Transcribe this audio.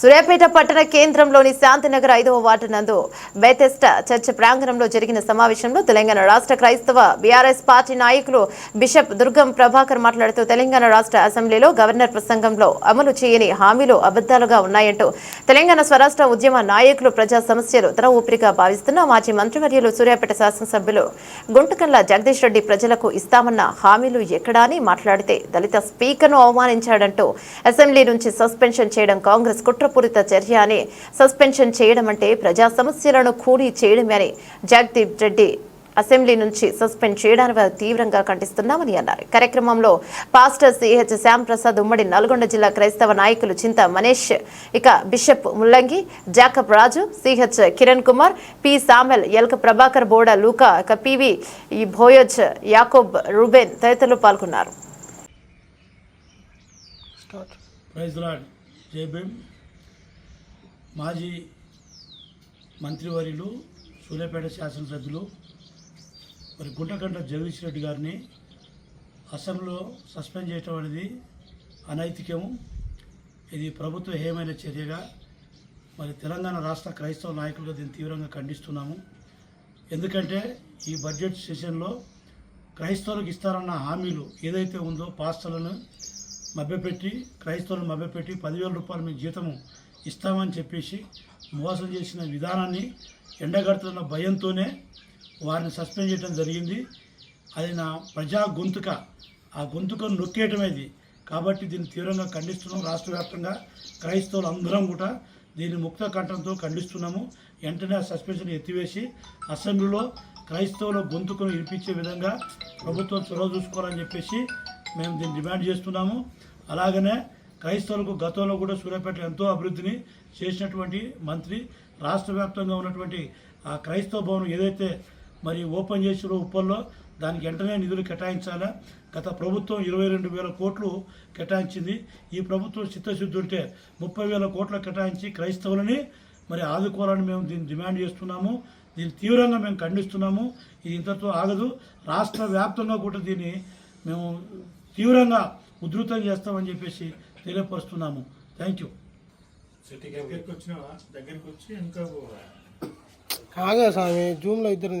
సూర్యాపేట పట్టణ కేంద్రంలోని శాంతినగర్ ఐదవ వార్డు నందు బేతెస్ట చర్చ్ ప్రాంగణంలో జరిగిన సమావేశంలో తెలంగాణ రాష్ట్ర క్రైస్తవ బీఆర్ఎస్ పార్టీ నాయకులు బిషప్ దుర్గం ప్రభాకర్ మాట్లాడుతూ తెలంగాణ రాష్ట్ర అసెంబ్లీలో గవర్నర్ ప్రసంగంలో అమలు చేయని హామీలు అబద్దాలుగా ఉన్నాయంటూ తెలంగాణ స్వరాష్ట్ర ఉద్యమ నాయకులు ప్రజా సమస్యలు తన ఊపిరిగా భావిస్తున్న మాజీ మంత్రివర్యులు సూర్యాపేట శాసనసభ్యులు గుంటకల్ల జగదీష్ రెడ్డి ప్రజలకు ఇస్తామన్న హామీలు ఎక్కడా అని మాట్లాడితే దళిత స్పీకర్ను అవమానించాడంటూ అసెంబ్లీ నుంచి సస్పెన్షన్ చేయడం కాంగ్రెస్ కుట్రపూరిత చర్య అని సస్పెన్షన్ చేయడం అంటే ప్రజా సమస్యలను కూడి చేయడమే అని జగదీప్ రెడ్డి అసెంబ్లీ నుంచి సస్పెండ్ చేయడానికి వారు తీవ్రంగా ఖండిస్తున్నామని అన్నారు. కార్యక్రమంలో పాస్టర్ సిహెచ్ శ్యాంప్రసాద్ ఉమ్మడి నల్గొండ జిల్లా క్రైస్తవ నాయకులు చింత మనీష్ ఇక bishop Mullangi Jacob Raju CH Kiran Kumar P Samuel Elka Prabhakar Boda Luka ఇక పివి ఈ యాకోబ్ రూబెన్ తదితరులు పాల్గొన్నారు. మాజీ మంత్రివర్యులు సూర్యాపేట శాసనసభ్యులు మరి గుంటగంట జగదీష్ రెడ్డి గారిని అసెంబ్లీలో సస్పెండ్ చేయటం అనేది అనైతికము. ఇది ప్రభుత్వ హేమైన చర్యగా మరి తెలంగాణ రాష్ట్ర క్రైస్తవ నాయకులుగా దీన్ని తీవ్రంగా ఖండిస్తున్నాము. ఎందుకంటే ఈ బడ్జెట్ సెషన్లో క్రైస్తవులకు ఇస్తారన్న హామీలు ఏదైతే ఉందో పాస్టర్లను మభ్యపెట్టి క్రైస్తవులను మభ్యపెట్టి పదివేల రూపాయలు మీ జీతము ఇస్తామని చెప్పేసి మోసం చేసిన విధానాన్ని ఎండగడుతున్న భయంతోనే వారిని సస్పెండ్ చేయడం జరిగింది. అది నా ప్రజా గొంతుక. ఆ గొంతుకను నొక్కేయటమేది కాబట్టి దీన్ని తీవ్రంగా ఖండిస్తున్నాం రాష్ట్ర వ్యాప్తంగా. క్రైస్తవులు అందరం కూడా దీన్ని ముక్త కంఠంతో ఖండిస్తున్నాము. వెంటనే ఆ సస్పెన్షన్ ఎత్తివేసి అసెంబ్లీలో క్రైస్తవుల గొంతుకను వినిపించే విధంగా ప్రభుత్వం చొరవ చూసుకోవాలని చెప్పేసి మేము దీన్ని డిమాండ్ చేస్తున్నాము. అలాగనే క్రైస్తవులకు గతంలో కూడా సూర్యాపేటలో ఎంతో అభివృద్ధిని చేసినటువంటి మంత్రి రాష్ట్ర వ్యాప్తంగా ఉన్నటువంటి ఆ క్రైస్తవ భవనం ఏదైతే మరి ఓపెన్ చేసిరో ఉప్పల్లో దానికి వెంటనే నిధులు కేటాయించాలా? గత ప్రభుత్వం ఇరవై రెండు వేల కోట్లు కేటాయించింది. ఈ ప్రభుత్వం చిత్తశుద్ధి ఉంటే ముప్పై వేల కోట్లు కేటాయించి క్రైస్తవులని మరి ఆదుకోవాలని మేము దీన్ని డిమాండ్ చేస్తున్నాము. దీన్ని తీవ్రంగా మేము ఖండిస్తున్నాము. ఇది ఇంతతో ఆగదు. రాష్ట్ర వ్యాప్తంగా కూడా దీన్ని మేము తీవ్రంగా ఉధృతం చేస్తామని చెప్పేసి తెలియపరుస్తున్నాము. థ్యాంక్ యూ దగ్గరికి వచ్చినావా? దగ్గరికి వచ్చి ఇంకా ఆగా స్వామి జూమ్లో ఇద్దరు